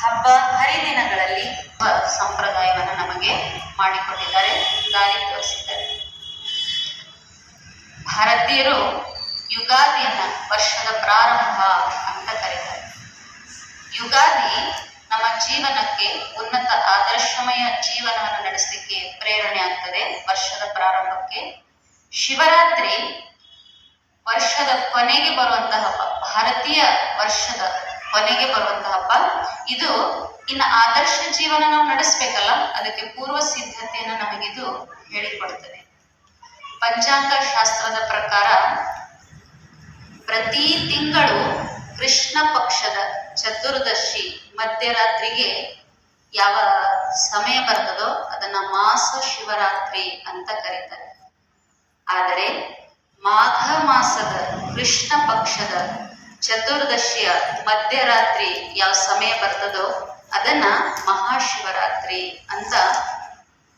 ಹಬ್ಬ ಹರಿದಿನಗಳಲ್ಲಿ ಸಂಪ್ರದಾಯವನ್ನು ನಮಗೆ ಮಾಡಿಕೊಟ್ಟಿದ್ದಾರೆ, ದಾರಿ ತೋರಿಸಿದ್ದಾರೆ. ಭಾರತೀಯರು ಯುಗಾದಿಯನ್ನು ವರ್ಷದ ಪ್ರಾರಂಭ ಅಂತ ಕರೀತಾರೆ. ಯುಗಾದಿ ನಮ್ಮ ಜೀವನಕ್ಕೆ ಉನ್ನತ ಆದರ್ಶಮಯ ಜೀವನವನ್ನು ನಡೆಸಲಿಕ್ಕೆ ಪ್ರೇರಣೆ ಆಗ್ತದೆ. ವರ್ಷದ ಪ್ರಾರಂಭಕ್ಕೆ ಶಿವರಾತ್ರಿ ವರ್ಷದ ಕೊನೆಗೆ ಬರುವಂತಹ ಭಾರತೀಯ ವರ್ಷದ ಕೊನೆಗೆ ಬರುವಂತಹ ಹಬ್ಬ. ಇದು ಇನ್ನು ಆದರ್ಶ ಜೀವನ ನಾವು ನಡೆಸಬೇಕಲ್ಲ, ಅದಕ್ಕೆ ಪೂರ್ವ ಸಿದ್ಧತೆಯನ್ನು ನಮಗಿದು ಹೇಳಿಕೊಡುತ್ತದೆ ಪಂಚಾಂಗ ಶಾಸ್ತ್ರದ ಪ್ರಕಾರ ಪ್ರತಿ ತಿಂಗಳು ಕೃಷ್ಣ ಪಕ್ಷದ ಚತುರ್ದಶಿ ಮಧ್ಯರಾತ್ರಿಗೆ ಯಾವ ಸಮಯ ಬರ್ತದೋ ಅದನ್ನ ಮಾಸ ಶಿವರಾತ್ರಿ ಅಂತ ಕರೀತಾರೆ. ಆದರೆ ಮಾಘ ಮಾಸದ ಕೃಷ್ಣ ಪಕ್ಷದ ಚತುರ್ದಶಿಯ ಮಧ್ಯರಾತ್ರಿ ಯಾವ ಸಮಯ ಬರ್ತದೋ ಅದನ್ನ ಮಹಾಶಿವರಾತ್ರಿ ಅಂತ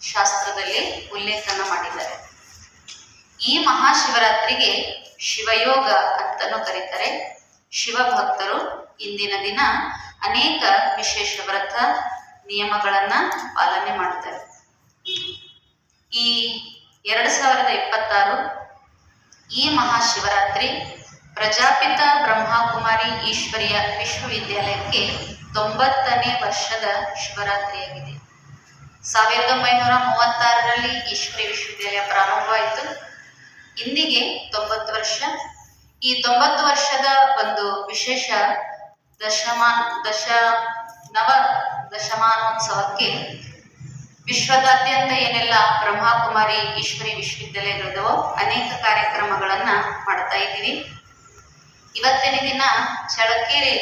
ಶಾಸ್ತ್ರದಲ್ಲಿ ಉಲ್ಲೇಖನ ಮಾಡಿದ್ದಾರೆ. ಈ ಮಹಾಶಿವರಾತ್ರಿಗೆ ಶಿವಯೋಗ ಅಂತಲೂ ಕರೀತಾರೆ. ಶಿವಭಕ್ತರು ಇಂದಿನ ದಿನ ಅನೇಕ ವಿಶೇಷ ವ್ರತ ನಿಯಮಗಳನ್ನ ಪಾಲನೆ ಮಾಡ್ತಾರೆ. ಈ ಎರಡು ಸಾವಿರದ ಇಪ್ಪತ್ತಾರು ಈ ಮಹಾಶಿವರಾತ್ರಿ ಪ್ರಜಾಪಿತ ಬ್ರಹ್ಮಕುಮಾರಿ ಈಶ್ವರಿಯ ವಿಶ್ವವಿದ್ಯಾಲಯಕ್ಕೆ ತೊಂಬತ್ತನೇ ವರ್ಷದ ಶಿವರಾತ್ರಿಯಾಗಿದೆ. ಸಾವಿರದ ಒಂಬೈನೂರ ಮೂವತ್ತಾರರಲ್ಲಿ ಈಶ್ವರಿ ವಿಶ್ವವಿದ್ಯಾಲಯ ಪ್ರಾರಂಭವಾಯಿತು. ಇಂದಿಗೆ ತೊಂಬತ್ತು ವರ್ಷ. ಈ ತೊಂಬತ್ತು ವರ್ಷದ ಒಂದು ವಿಶೇಷ ದಶಮಾನ ದಶ, ನವ ದಶಮಾನೋತ್ಸವಕ್ಕೆ ವಿಶ್ವದಾದ್ಯಂತ ಏನೆಲ್ಲ ಬ್ರಹ್ಮಕುಮಾರಿ ಈಶ್ವರಿ ವಿಶ್ವವಿದ್ಯಾಲಯಗಳಿದವೋ ಅನೇಕ ಕಾರ್ಯಕ್ರಮಗಳನ್ನು ಮಾಡ್ತಾ ಇದ್ದೀವಿ. ಇವತ್ತಿನ ದಿನ ಚಳಕೆರೆ